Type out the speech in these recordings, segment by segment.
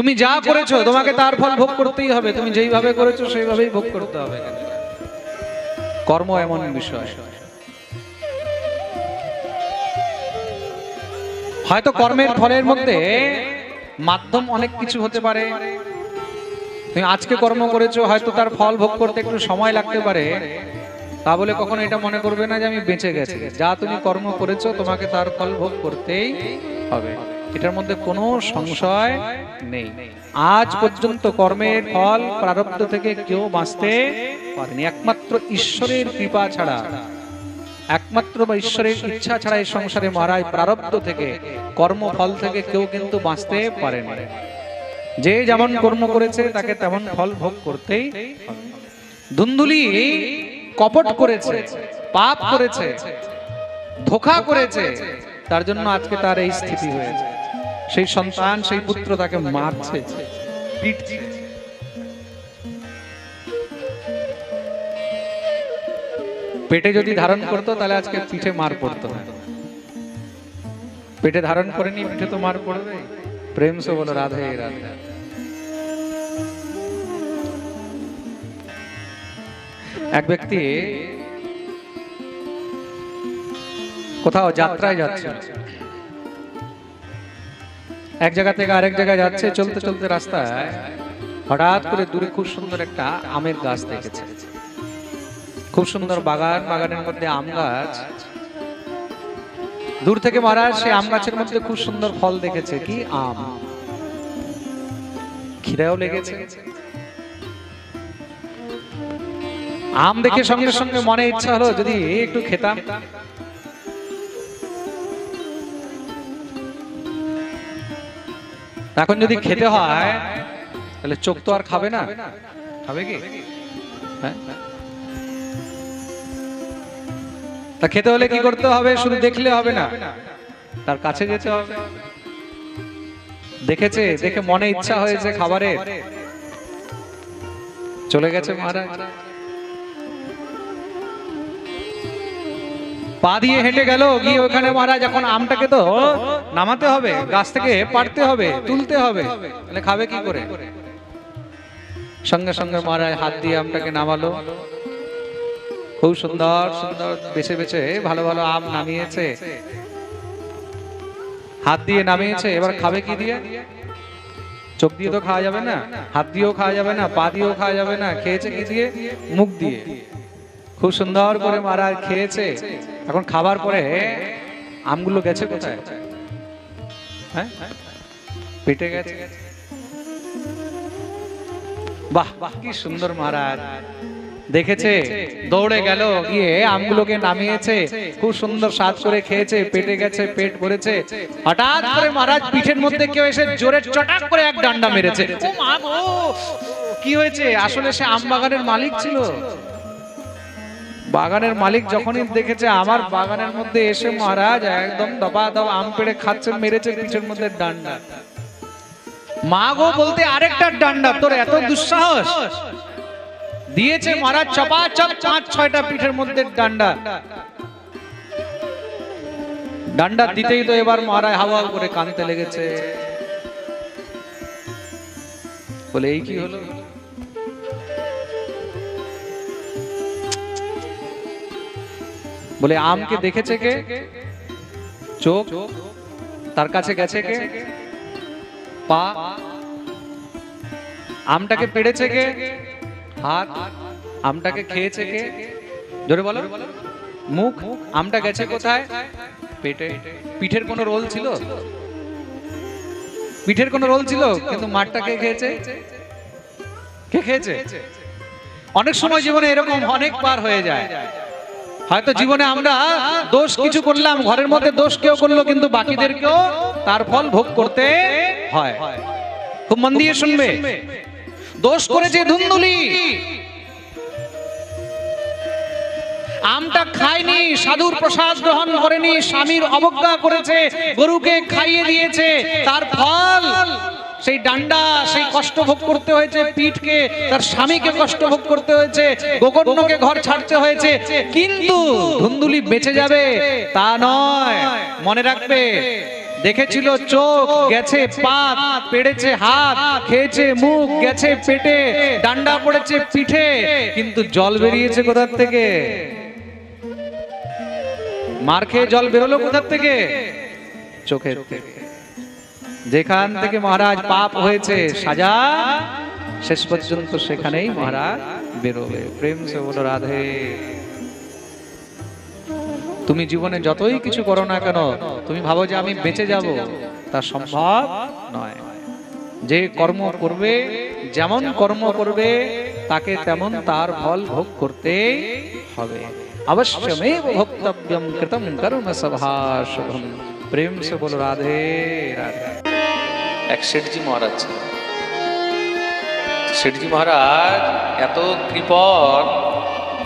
তুমি যা করেছ তোমাকে তার ফল ভোগ করতেই হবে। তুমি যেইভাবে করেছ সেইভাবেই ভোগ করতে হবে। কর্ম এমন বিষয়। হয়তো কর্মের ফলের মধ্যে মাধ্যম অনেক কিছু হতে পারে। তুমি আজকে কর্ম করেছ হয়তো তার ফল ভোগ করতে একটু সময় লাগতে পারে। তা বলে কখনো এটা মনে করবে না যে আমি বেঁচে গেছি? যা তুমি কর্ম করেছ তোমাকে তার ফল ভোগ করতেই হবে। এটার মধ্যে কোনো সংশয় নেই। আজ পর্যন্ত কর্মের ফল প্রারব্ধ থেকে কেউ বাঁচতে পারেনি। একমাত্র ঈশ্বরের কৃপা ছাড়া, একমাত্র বা ঈশ্বরের ইচ্ছা ছাড়া এই সংসারে মহারাজ প্রারব্ধ থেকে, কর্মফল থেকে কেউ কিন্তু বাঁচতে পারেনি। যে যেমন কর্ম করেছে, তাকে তেমন ফল ভোগ করতেই। ধুন্দুলি কপট করেছে, পাপ করেছে, ধোকা করেছে, তার জন্য আজকে তার এই স্থিতি হয়েছে। সেই সন্তান, সেই পুত্র তাকে মারছে। পেটে যদি ধারণ করতো, তাহলে আজকে পিঠে মার পড়তো পেটে ধারণ করেনি, পিঠে তো মার পড়বে। প্রেম সে বলো, রাধে রাধে। এক ব্যক্তি কোথাও যাত্রায় যাচ্ছে এক জায়গা থেকে আরেক জায়গায় যাচ্ছে, চলতে চলতে রাস্তায় হঠাৎ করে দূরে খুব সুন্দর একটা আমের গাছ দেখেছে। খুব সুন্দর বাগান, বাগানের মধ্যে আম গাছ। দূর থেকে মহারাজ সে আম গাছের মধ্যে খুব সুন্দর ফল দেখেছে। কি আম? খিদেও লেগেছে। আম দেখে সঙ্গে সঙ্গে মনে ইচ্ছা হলো, যদি একটু খেতাম। এখন যদি খেতে হয় তাহলে চোখ তো আর খাবে না। খাবে কি? হ্যাঁ। তা খেতে হলে কি করতে হবে? শুধু দেখলে হবে না। তার কাছে যেতে হবে। দেখেছে? দেখে মনে ইচ্ছা হয়েছে খাবারের। চলে গেছে মহারাজ। পা দিয়ে হেঁটে গেল, গিয়ে ওখানে মহারাজ, এখন আমটাকে তো নামাতে হবে, গাছ থেকে পাড়তে হবে, তুলতে হবে। তাহলে খাবে কি করে? সঙ্গে সঙ্গে মহারাজ হাত দিয়ে আমটাকে নামালো। খুব সুন্দর সুন্দর, বেছে বেছে, ভালো ভালো আম নামিয়েছে। হাত দিয়ে নামিয়েছে, এবার খাবে কি দিয়ে? চোখ দিয়ে তো খাওয়া যাবে না, হাত দিয়েও খাওয়া যাবে না, পা দিয়েও খাওয়া যাবে না, খেয়েছে কি দিয়ে? মুখ দিয়ে। খুব সুন্দর করে মারা খেয়েছে। এখন খাবার পরে আমগুলো গেছে কোথায়? হ্যাঁ? পেটে গেছে। বাহ বাহ, কি সুন্দর মহারাজ। দেখেছে? দৌড়ে গেল, গিয়ে আমগুলোকে নামিয়েছে। খুব সুন্দর স্বাদ করে খেয়েছে, পেটে গেছে, পেট ভরেছে। হঠাৎ করে মহারাজ পিঠের মধ্যে কেউ এসে জোরে চটাক করে এক ডান্ডা মেরেছে! কি হয়েছে? আসলে সে আম বাগানের মালিক ছিল? বাগানের মালিক যখনই দেখেছে আমার বাগানের মধ্যে এসে মহারাজ, একদম দবা দবা আম পেড়ে খাচ্ছে, মেরেছে, পিঠের মধ্যে ডান্ডা। মা গো বলতে আরেকটা ডান্ডা, তোর এত দুঃসাহস? দিয়েছে মহারাজ চপা চপ পাঁচ, ছয়টা পিঠের মধ্যে ডান্ডা। ডান্ডা দিতেই তো এবার মহারাজ হাওয়া করে কানতে লেগেছে। বলে, এই কি হলো? বলে, আমকে দেখেছে কে? চোখ তার কাছে গেছে কে? পা আমটাকে পেড়েছে কে? হাত আমটাকে খেয়েছে কে? জোরে বলো। মুখ আমটা গেছে কোথায়? পেটে। পিঠের কোনো রোল ছিল? পিঠের কোনো রোল ছিল? কিন্তু মাঠটা কে খেয়েছে? কে খেয়েছে? অনেক সময় জীবনে এরকম অনেক বার হয়ে যায়। হয়তো জীবনে আমরা দোষ কিছু করলাম ঘরের মধ্যে দোষ কেউ করল কিন্তু বাকিদেরকেও তার ফল ভোগ করতে হয়। খুব মন দিয়ে শুনবে। দোষ করেছে ধুন্দুলি। আমটা খায়নি সাধুর প্রসাদ গ্রহণ করেনি স্বামীর অবজ্ঞা করেছে গরুকে খাইয়ে দিয়েছে তার ফল। সেই ডান্ডা, সেই কষ্ট ভোগ করতে হয়েছে, পিঠকে, তার স্বামীকে কষ্ট ভোগ করতে হয়েছে, গোকর্ণকে ঘর ছাড়তে হয়েছে, কিন্তু ধুন্দুলি বেঁচে যাবে, তা নয়। মনে রাখবে, দেখেছিল চোখ, গেছে পাত, পেড়েছে হাত, খেয়েছে মুখ, গেছে পেটে, ডান্ডা পড়েছে পিঠে, কিন্তু জল বেরিয়েছে কোথার থেকে? মার খেয়ে জল বেরোলো কোথার থেকে? চোখের থেকে। যেখান থেকে মহারাজ পাপ হয়েছে সাজা শেষ পর্যন্ত সেখানেই মহারাজ বেরোবে। প্রেম সে বলো রাধে। তুমি জীবনে যতই কিছু করো না কেন তুমি ভাবো যে আমি বেঁচে যাব। তা সম্ভব নয়। যে কর্ম করবে যেমন কর্ম করবে তাকে তেমন তার ফল ভোগ করতে হবে। অবশ্যমেব ভোক্তব্যম কৃতম কর্ম সভাশুভম প্রেম সে বলো রাধে রাধে। এক শেঠজি মহারাজ ছিল শেঠজি মহারাজ, এত কৃপণ,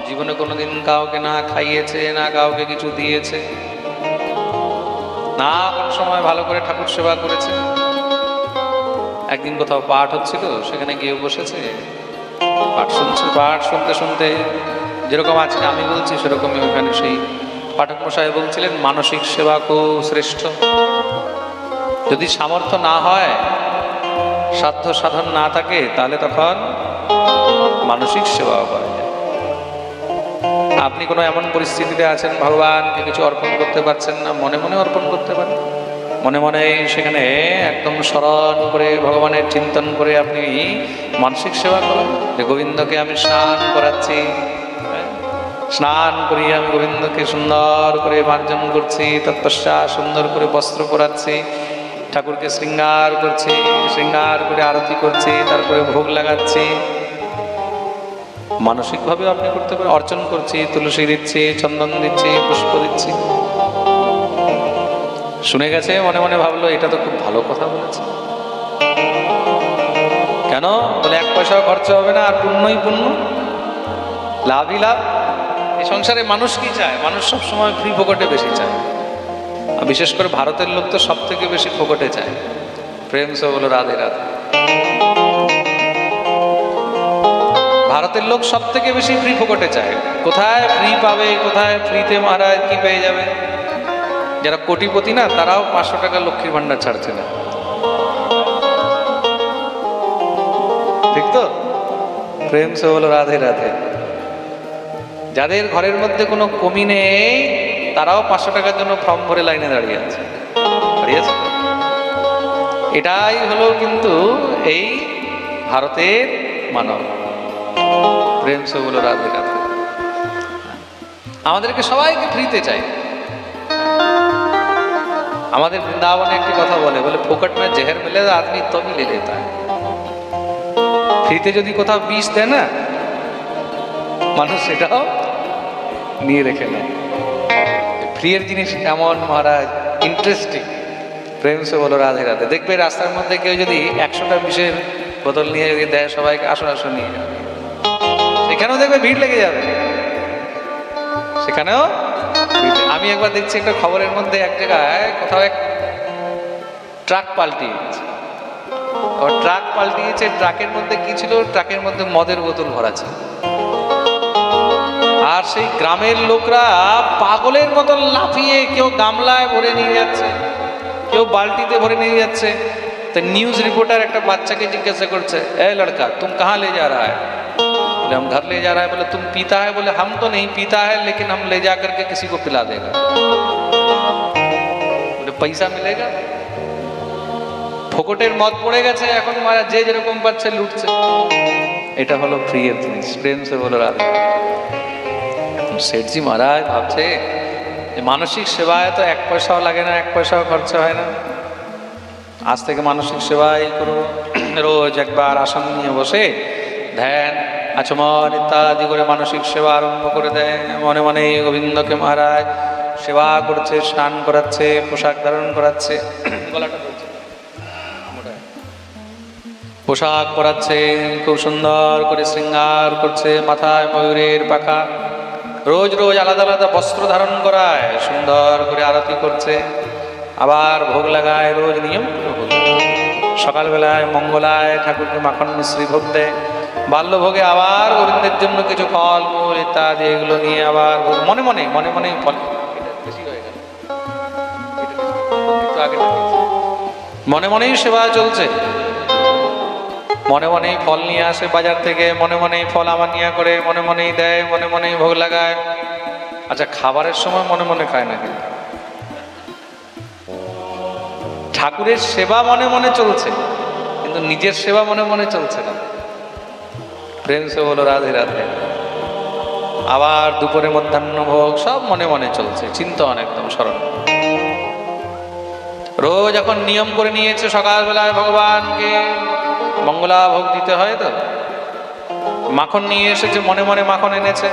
জীবনে কোনোদিন কাউকে না খাইয়েছে, না কাউকে কিছু দিয়েছে, না কোনো সময় ভালো করে ঠাকুর সেবা করেছে। একদিন কোথাও পাঠ হচ্ছিল, সেখানে গিয়ে বসেছে। পাঠ শুনছে, পাঠ শুনতে শুনতে, যেরকম আজকে আমি বলছি, সেরকমই ওখানে সেই পাঠক মশাই বলছিলেন, মানসিক সেবা খুব শ্রেষ্ঠ। যদি সামর্থ্য না হয়, সাধ্য সাধন না থাকে, তাহলে তখন মানসিক সেবাও করা যায় আপনি কোনো এমন পরিস্থিতিতে আছেন, ভগবানকে কিছু অর্পণ করতে পারছেন না, মনে মনে অর্পণ করতে পারেন মনে মনে সেখানে একদম স্মরণ করে, ভগবানের চিন্তন করে আপনি মানসিক সেবা করুন যে গোবিন্দকে আমি স্নান করাচ্ছি হ্যাঁ? স্নান করিয়ে আমি গোবিন্দকে সুন্দর করে মার্জন করছি, তৎপশ্চাৎ সুন্দর করে বস্ত্র পরাচ্ছি ঠাকুরকে শৃঙ্গার করছে, শৃঙ্গার করে আরতি করছে, তারপরে ভোগ লাগাচ্ছি। মানসিকভাবেও আপনি করতে পারেন, অর্চন করছে, তুলসী দিচ্ছে, চন্দন দিচ্ছে, পুষ্প দিচ্ছে। শুনে গেছে, মনে মনে ভাবলো, এটা তো খুব ভালো কথা বলেছে। কেন? বলে, এক পয়সাও খরচা হবে না, আর পুণ্যই পুণ্য। লাভই লাভ। এই সংসারে মানুষ কি চায়? মানুষ সব সময় ফ্রি পকেটে বেশি চায়। বিশেষ করে ভারতের লোক তো সব থেকে বেশি ফোকটে চায়। প্রেম সে বলো, রাধে রাধে। ভারতের লোক সব থেকে বেশি ফ্রি ফোকটে চায়। কোথায় ফ্রি পাবে, কোথায় ফ্রিতে মহারাজ, কি পেয়ে যাবে? যারা কোটিপতি না, তারাও পাঁচশো টাকা লক্ষ্মীর ভান্ডার ছাড়ছে না। ঠিক তো? প্রেম সে বলো, রাধে রাধে। যাদের ঘরের মধ্যে কোনো কমি নেই তারাও পাঁচশো টাকার জন্য ফর্ম ভরে লাইনে দাঁড়িয়ে আছে। এটাই হলো কিন্তু এই ভারতের মানব। প্রেম সেগুলো রাজনীতি আমাদেরকে সবাইকে ফ্রিতে চাই। আমাদের বৃন্দাবনে একটি কথা বলে বলে, ফোকট মে জেহের মেলে, আদমি তবে লে লেতা ফ্রিতে যদি কোথাও বিষ দেয় না, মানুষ সেটাও নিয়ে রেখে নেয়। প্রিয়ের জিনিস এমন, মহারাজ ইন্টারেস্টিং প্রেম সে বলো রাধে রাধে। দেখবে রাস্তার মধ্যে কেউ যদি একশোটা বিষের বোতল নিয়ে যদি দেয়, সবাইকে আসো আসো নিয়ে যাবে। সেখানেও দেখবে ভিড় লেগে যাবে। সেখানেও আমি একবার দেখছি একটা খবরের মধ্যে এক জায়গায় কোথাও এক ট্রাক পাল্টিয়েছে ট্রাক পাল্টিয়েছে, ট্রাকের মধ্যে কি ছিল? ট্রাকের মধ্যে মদের বোতল ভরা ছিল। আর সেই গ্রামের লোকরা পাগলের মতন লাফিয়ে কেউ গামলায় ভরে নিয়ে যাচ্ছে কেউ বাল্টিতে ভরে নিয়ে যাচ্ছে तो न्यूज़ रिपोर्टर एक बाच्चा जिज्ञासा कर लड़का तुम कहाँ ले जा रहा है बोले हम घर ले जा रहा है बोले तुम पीता है बोले हम तो नहीं पीता है लेकिन हम ले जा करके किसी को पिला देगा बोले पैसा मिलेगा ফোকটের মদ পড়ে গেছে এখন মারা যে যেরকম পাচ্ছে লুটছে এটা হলো ফ্রি জিনিস প্রেম সে বলো রাধা শেঠজি মহারাজ ভাবছে মানসিক সেবায় তো এক পয়সাও লাগে না, এক পয়সাও খরচা হয় না। আজ থেকে মানসিক সেবাই করো। রোজ একবার আসন নিয়ে বসে ধ্যান, আচমন ইত্যাদি করে মানসিক সেবা আরম্ভ করে দেয়। মনে মনে গোবিন্দকে মহারাজ সেবা করছে, স্নান করাচ্ছে, পোশাক ধারণ করাচ্ছে। গলাটা। পোশাক পরাচ্ছে, খুব সুন্দর করে শৃঙ্গার করছে, মাথায় ময়ূরের পাখা। রোজ রোজ আলাদা আলাদা বস্ত্র ধারণ করায়, সুন্দর করে আরতি করছে। আবার ভোগ লাগায়, রোজ নিয়ম সকালবেলায়, মঙ্গলায়, ঠাকুরকে মাখন মিশ্রি ভোগ দেয়। বাল্যভোগে আবার গোবিন্দের জন্য কিছু ফল, মূল ইত্যাদি এগুলো নিয়ে আবার মনে মনে মনে মনে ফল। মনে মনেই সেবা চলছে। মনে মনেই ফল নিয়ে আসে বাজার থেকে, মনে মনেই ফল আমার নিয়ে করে, মনে মনেই দেয়, মনে মনেই ভোগ লাগায়। আচ্ছা খাবারের সময় মনে মনে খায় না কিন্তু ঠাকুরের সেবা মনে মনে চলছে, কিন্তু নিজের সেবা মনে মনে চলছে না। প্রেম সে বলো, রাধে রাধে। আবার দুপুরে মধ্যাহ্ন ভোগ, সব মনে মনে চলছে, চিন্তন একদম স্মরণ। রোজ এখন নিয়ম করে নিয়েছে সকালবেলায় ভগবানকে মঙ্গলা ভোগ দিতে হয় তো? মাখন নিয়ে এসেছে মনে মনে মাখন এনেছে।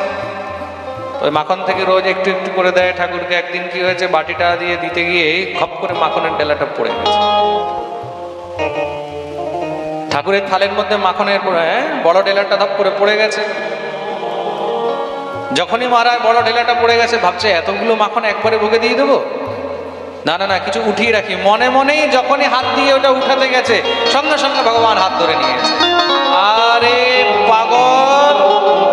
ওই মাখন থেকে রোজ একটু একটু করে দেয় ঠাকুরকে। একদিন কি হয়েছে বাটিটা দিয়ে দিতে গিয়ে খপ করে মাখনের ডেলাটা পড়ে গেছে। ঠাকুরের থালের মধ্যে মাখনের হ্যাঁ, বড় ডেলাটা ধপ করে পড়ে গেছে। যখনই মারা বড় ঢেলাটা পড়ে গেছে ভাবছে এতগুলো মাখন একবারে ভোগে দিয়ে দেবো? না না না, কিছু উঠিয়ে রাখি। মনে মনেই যখনই হাত দিয়ে ওটা উঠাতে গেছে, সঙ্গে সঙ্গে ভগবান হাত ধরে নিয়েছে। আরে পাগল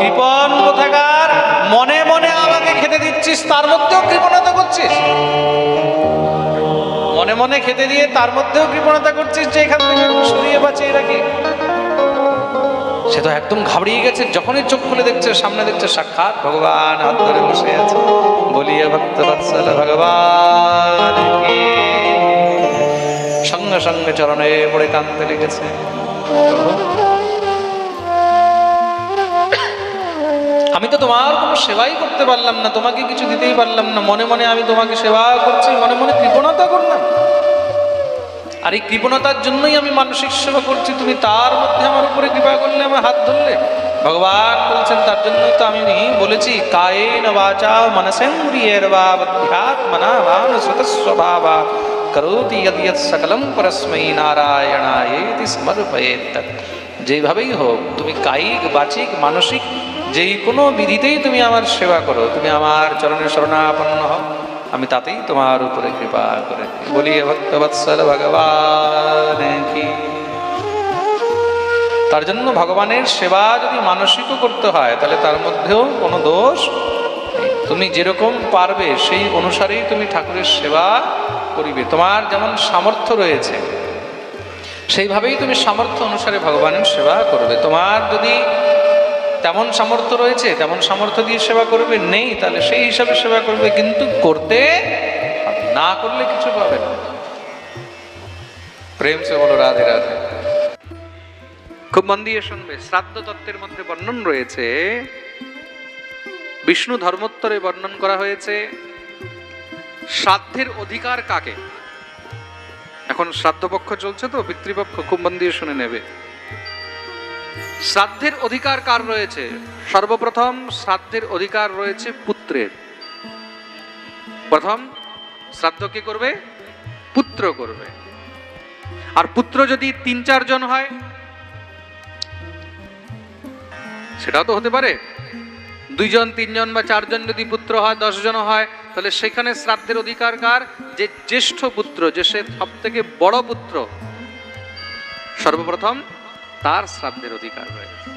কৃপন কোথাকার? মনে মনে আমাকে খেতে দিচ্ছিস, তার মধ্যেও কৃপণতা করছিস? মনে মনে খেতে দিয়ে তার মধ্যেও কৃপণতা করছিস যে এখান থেকে সরিয়ে বাঁচিয়ে রাখি। সে তো একদম ঘাবড়িয়ে গেছে, যখনই চোখ খুলে দেখছে, সামনে দেখছে সাক্ষাৎ ভগবান হাত ধরে বসে আছে। বলিয়া ভক্ত ভগবান সঙ্গে সঙ্গে চরণে পড়ে কাঁদতে লেগেছে। আমি তো তোমার কোনো সেবাই করতে পারলাম না, তোমাকে কিছু দিতেই পারলাম না। মনে মনে আমি তোমাকে সেবা করছি, মনে মনে কৃপণতা করলাম। আর এই কৃপণতার জন্যই আমি মানসিক সেবা করছি। তুমি তার মধ্যে আমার উপরে কৃপা করলে, আমার হাত ধরলে। ভগবান বলছেন, তার জন্য তো আমি বলেছি, কায়েন বাচা মনসেন্দ্রিয়ের বা বধ্যাত্মনা মানসত স্বভাবা। করোতি যদ যদ সকলম পরস্মৈ নারায়ণায়েতি সমর্পয়েত যেভাবেই হোক, তুমি কায়িক, বাচিক, মানসিক যেই কোনো বিধিতেই তুমি আমার সেবা করো। তুমি আমার চরণে শরণাপন্ন হও। আমি তাতেই তোমার উপরে কৃপা করে বলি ভক্তবৎসল ভগবান কি? তার জন্য ভগবানের সেবা যদি মানসিকও করতে হয়, তাহলে তার মধ্যেও কোনো দোষ তুমি যেরকম পারবে, সেই অনুসারেই তুমি ঠাকুরের সেবা করিবে। তোমার যেমন সামর্থ্য রয়েছে, সেইভাবেই তুমি সামর্থ্য অনুসারে ভগবানের সেবা করবে। তোমার যদি তেমন সামর্থ্য রয়েছে, তেমন সামর্থ্য দিয়ে সেবা করবে, নেই, তাহলে সেই হিসাবে সেবা করবে, কিন্তু করতে না করলে কিছু পাবে না। প্রেম সে বলো, রাধে রাধে। খুব মন দিয়ে শুনবে, শ্রাদ্ধ তত্ত্বের মধ্যে বর্ণন রয়েছে, বিষ্ণু ধর্মোত্তরে বর্ণন করা হয়েছে, শ্রাদ্ধের অধিকার কাকে? এখন শ্রাদ্ধপক্ষ চলছে তো, পিতৃপক্ষ, খুব মন দিয়ে শুনে নেবে। শ্রাদ্ধের অধিকার কার রয়েছে? সর্বপ্রথম শ্রাদ্ধের অধিকার রয়েছে পুত্রের। প্রথম, শ্রাদ্ধ কে করবে? পুত্র করবে। আর পুত্র যদি তিন চারজন হয়, সেটাও তো হতে পারে। দুইজন তিনজন বা চারজন যদি পুত্র হয় দশজন হয়, তাহলে সেখানে শ্রাদ্ধের অধিকার কার? যে জ্যেষ্ঠ পুত্র, যে সে সব থেকে বড় পুত্র। সর্বপ্রথম তার শ্রাদ্ধের অধিকার রয়েছে।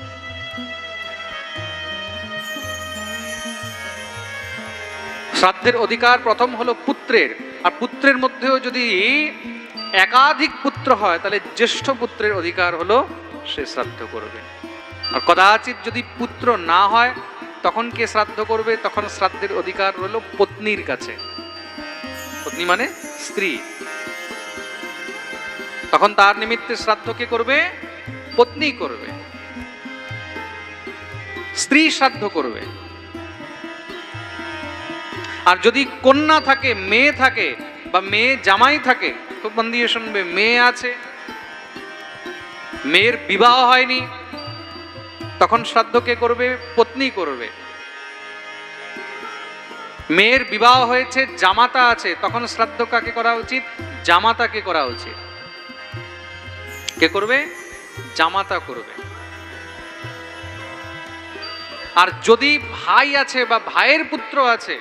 শ্রাদ্ধের অধিকার প্রথম হলো পুত্রের। আর পুত্রের মধ্যেও যদি একাধিক পুত্র হয়, তাহলে জ্যেষ্ঠ পুত্রের অধিকার হলো সে শ্রাদ্ধ করবে। আর কদাচিৎ যদি পুত্র না হয়, তখন কে শ্রাদ্ধ করবে? তখন শ্রাদ্ধের অধিকার হলো পত্নীর কাছে। পত্নী মানে স্ত্রী। তখন তার নিমিত্তে শ্রাদ্ধ কে করবে? পত্নী করবে। স্ত্রী শ্রাদ্ধ করবে। আর যদি কন্যা থাকে, মেয়ে থাকে বা মেয়ে জামাই থাকে, খুব মন দিয়ে শুনবে, মেয়ে আছে। মেয়ের বিবাহ হয়নি, তখন শ্রাদ্ধ কে করবে? পত্নী করবে। মেয়ের বিবাহ হয়েছে, জামাতা আছে, তখন শ্রাদ্ধ কাকে করা উচিত? জামাতাকে করা উচিত। কে করবে? জামাতা করবে। আর যদি ভাই আছে বা ভাইয়ের পুত্র আছে,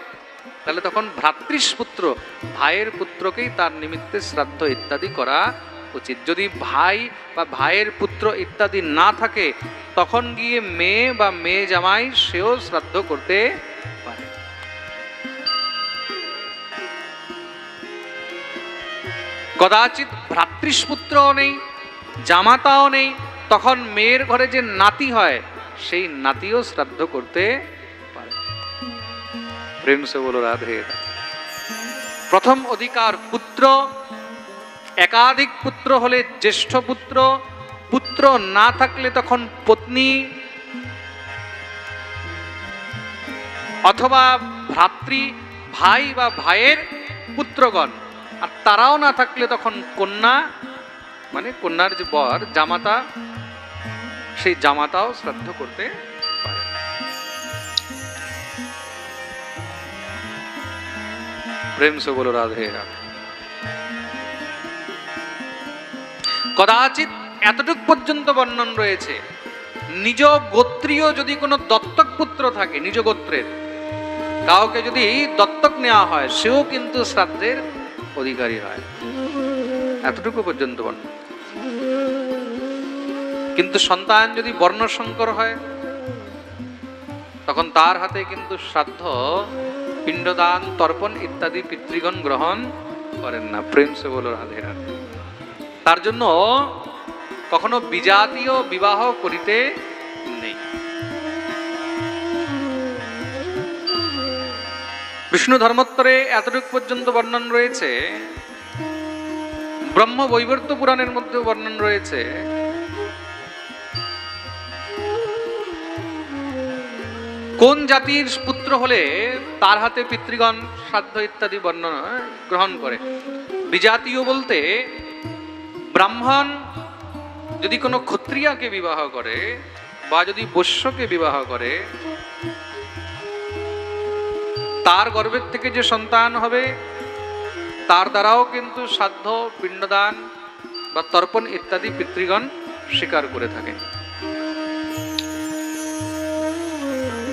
তাহলে তখন ভ্রাতৃষ্পুত্র ভাইয়ের পুত্রকেই তার নিমিত্তে শ্রাদ্ধ ইত্যাদি করা উচিত। যদি ভাই বা ভাইয়ের পুত্র ইত্যাদি না থাকে, তখন গিয়ে মেয়ে বা মেয়ে জামাই সেও শ্রাদ্ধ করতে পারে। কদাচিত কদাচিৎ ভ্রাতৃস্পুত্রও নেই জামাতাও নেই, তখন মেয়ের ঘরে যে নাতি হয়, সেই নাতিও শ্রাদ্ধ করতে পারে। প্রেম সে বলো, রাধে। প্রথম অধিকার পুত্র, একাধিক পুত্র হলে জ্যেষ্ঠ পুত্র পুত্র না থাকলে তখন পত্নী। অথবা ভ্রাতৃ, ভাই বা ভাইয়ের পুত্রগণ, আর তারাও না থাকলে তখন কন্যা। মানে কন্যার যে বর, জামাতা, সেই জামাতাও শ্রাদ্ধ করতে পারে। প্রেম সে বলো, রাধে রাধে। এতটুক পর্যন্ত বর্ণন রয়েছে, নিজ গোত্রীয় যদি কোনো দত্তক পুত্র থাকে, নিজ গোত্রের, কাউকে যদি দত্তক নেওয়া হয়, সেও কিন্তু শ্রাদ্ধের অধিকারী হয়। এতটুকু পর্যন্ত বর্ণন কিন্তু সন্তান যদি বর্ণসংকর হয়, তখন তার হাতে কিন্তু শ্রাদ্ধ, পিণ্ডদান, তর্পণ ইত্যাদি পিতৃগণ গ্রহণ করেন না। প্রেম সে বলো রাধে রাধে। তার জন্য কখনো বিজাতীয় বিবাহ করিতে নেই। বিষ্ণু ধর্মোত্তরে এতটুকু পর্যন্ত বর্ণন রয়েছে ব্রহ্ম বৈবর্ত পুরাণের মধ্যে বর্ণন রয়েছে। কোন জাতির পুত্র হলে তার হাতে পিতৃগণ শ্রাদ্ধ ইত্যাদি বর্ণনা গ্রহণ করে? বিজাতীয় বলতে ব্রাহ্মণ যদি কোনো ক্ষত্রিয়াকে বিবাহ করে বা যদি বৈশ্যকে বিবাহ করে, তার গর্ভের থেকে যে সন্তান হবে তার দ্বারাও কিন্তু সাধ্য, পিণ্ডদান বা তর্পণ ইত্যাদি পিতৃগণ স্বীকার করে থাকেন।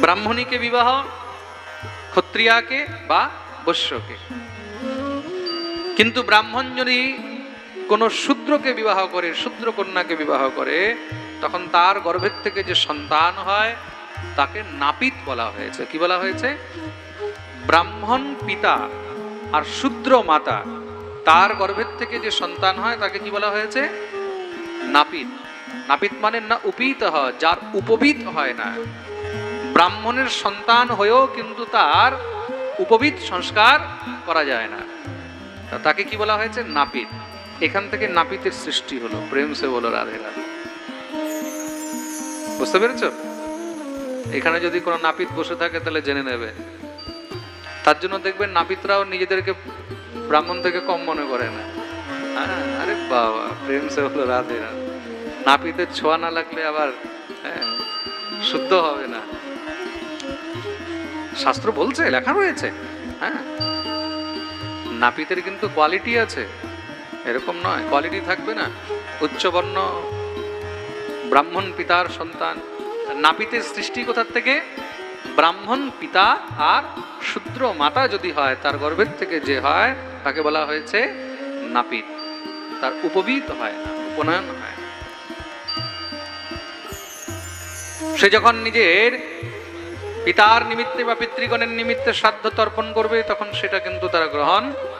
ব্রাহ্মণীকে বিবাহ, ক্ষত্রিয়াকে বা বৈশ্যকে। কিন্তু ব্রাহ্মণ যদি কোনো শূদ্রকে বিবাহ করে শূদ্র কন্যাকে বিবাহ করে, তখন তার গর্ভের থেকে যে সন্তান হয়, তাকে নাপিত বলা হয়েছে। কি বলা হয়েছে? ব্রাহ্মণ পিতা আর শূদ্র মাতা, তার গর্ভের থেকে যে সন্তান হয়, তাকে কি বলা হয়েছে? নাপিত। নাপিত মানে না উপীত হয়, যার উপবিত হয় না। ব্রাহ্মণের সন্তান হয়েও কিন্তু তার উপবিত সংস্কার করা যায় না। তাকে কি বলা হয়েছে? নাপিত। এখান থেকে নাপিতের সৃষ্টি হলো। প্রেম সে বলো, রাধে রাধে। বুঝতে পেরেছ? এখানে যদি কোনো নাপিত বসে থাকে, তাহলে জেনে নেবে। তার জন্য দেখবেন নাপিতরাও নিজেদেরকে ব্রাহ্মণ থেকে কম মনে করে না। হ্যাঁ আরে বাবা, প্রেম সে হলো রাধে রাধে। নাপিতের ছোঁয়া না লাগলে আবার হ্যাঁ শুদ্ধ হবে না। শাস্ত্র বলছে, লেখা রয়েছে হ্যাঁ। নাপিতের কিন্তু কোয়ালিটি আছে, এরকম নয়, কোয়ালিটি থাকবে না। উচ্চবর্ণ ব্রাহ্মণ পিতার সন্তান, নাপিতের সৃষ্টি কোথার থেকে? ব্রাহ্মণ পিতা আর শূদ্র মাতা যদি হয়, তার গর্ভের থেকে যে হয়, তাকে বলা হয়েছে নাপিত। তার উপবিত হয় না, উপনয়ন হয় সে যখন নিজের পিতার নিমিত্তে বা পিতৃগণের নিমিত্তে শ্রাদ্ধ তর্পণ করবে, তখন সেটা কিন্তু তারা গ্রহণ করবে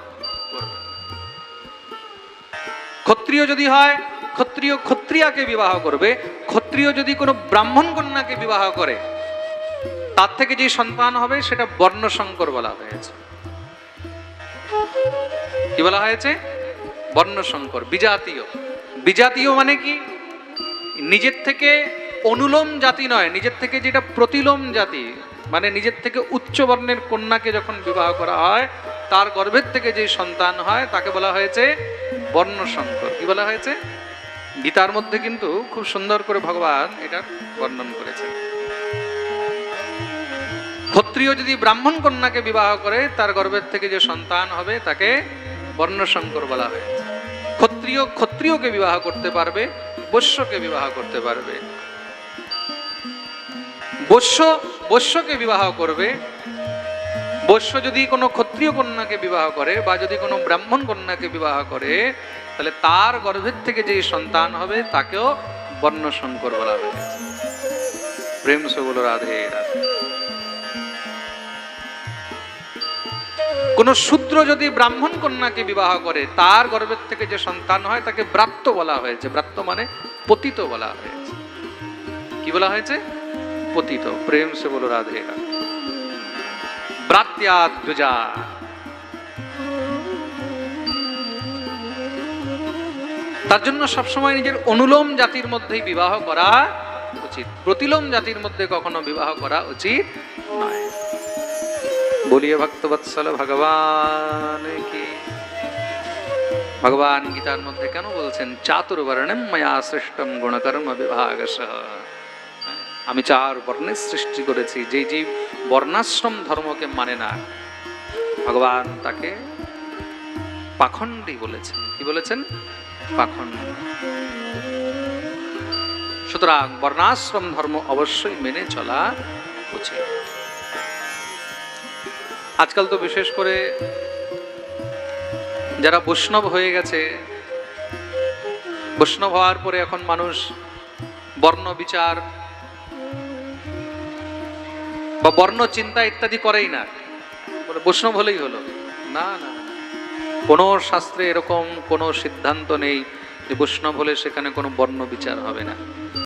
ক্ষত্রিয় যদি হয়, ক্ষত্রিয় ক্ষত্রিয়াকে বিবাহ করবে, ক্ষত্রিয় যদি কোনো ব্রাহ্মণ কন্যাকে বিবাহ করে তার থেকে যে সন্তান হবে সেটা বর্ণশঙ্কর বলা হয়েছে। কি বলা হয়েছে? বর্ণশঙ্কর, বিজাতীয়। বিজাতীয় মানে কি? নিজের থেকে অনুলোম জাতি নয়, নিজের থেকে যেটা প্রতিলোম জাতি মানে নিজের থেকে উচ্চ বর্ণের কন্যাকে যখন বিবাহ করা হয়, তার গর্ভের থেকে যে সন্তান হয়, তাকে বলা হয়েছে বর্ণশঙ্কর। কি বলা হয়েছে? গীতার মধ্যে কিন্তু খুব সুন্দর করে ভগবান এটার বর্ণন করেছেন। ক্ষত্রিয় যদি ব্রাহ্মণ কন্যাকে বিবাহ করে, তার গর্ভের থেকে যে সন্তান হবে, তাকে বর্ণশঙ্কর বলা হয়েছে ক্ষত্রিয় ক্ষত্রিয়কে বিবাহ করতে পারবে, বৈশ্যকে বিবাহ করতে পারবে। বৈশ্য, বৈশ্যকে বিবাহ করবে। বৈশ্য যদি কোনো ক্ষত্রিয় কন্যাকে বিবাহ করে বা যদি কোনো ব্রাহ্মণ কন্যাকে বিবাহ করে, তাহলে তার গর্ভের থেকে যে সন্তান হবে, তাকেও বর্ণশঙ্কর বলা হয়েছে প্রেম সে বলো রাধে রাধে। কোন শূদ্র যদি ব্রাহ্মণ কন্যাকে বিবাহ করে, তার গর্ভের থেকে যে সন্তান হয়, তাকে ব্রাত্য বলা হয়েছে। ব্রাত্য মানে পতিত বলা হয়েছে। কি বলা হয়েছে? পতিত। প্রেম সে বলো, রাধে রাধে। তার জন্য সবসময় নিজের অনুলোম জাতির মধ্যেই বিবাহ করা উচিত। প্রতিলোম জাতির মধ্যে কখনো বিবাহ করা উচিত নয়। বলিয়ে ভক্তবৎসল ভগবান কি। ভগবান গীতার মধ্যে কেন বলছেন, চাতুর্বর্ণম মায়া সৃষ্টম গুণকর্ম বিভাগ আমি চার বর্ণের সৃষ্টি করেছি যে যে বর্ণাশ্রম ধর্মকে মানে না। ভগবান তাকে পাখণ্ডী বলেছেন। কি বলেছেন? পাখণ্ড। সুতরাং বর্ণাশ্রম ধর্ম অবশ্যই মেনে চলা উচিত। আজকাল তো বিশেষ করে যারা বৈষ্ণব হয়ে গেছে, বৈষ্ণব হওয়ার পরে এখন মানুষ বর্ণ বিচার বা বর্ণ চিন্তা ইত্যাদি করেই না। বৈষ্ণব হলেই হলো। না না। কোনো শাস্ত্রে এরকম কোনো সিদ্ধান্ত নেই যে বৈষ্ণব হলে সেখানে কোনো বর্ণ বিচার হবে না।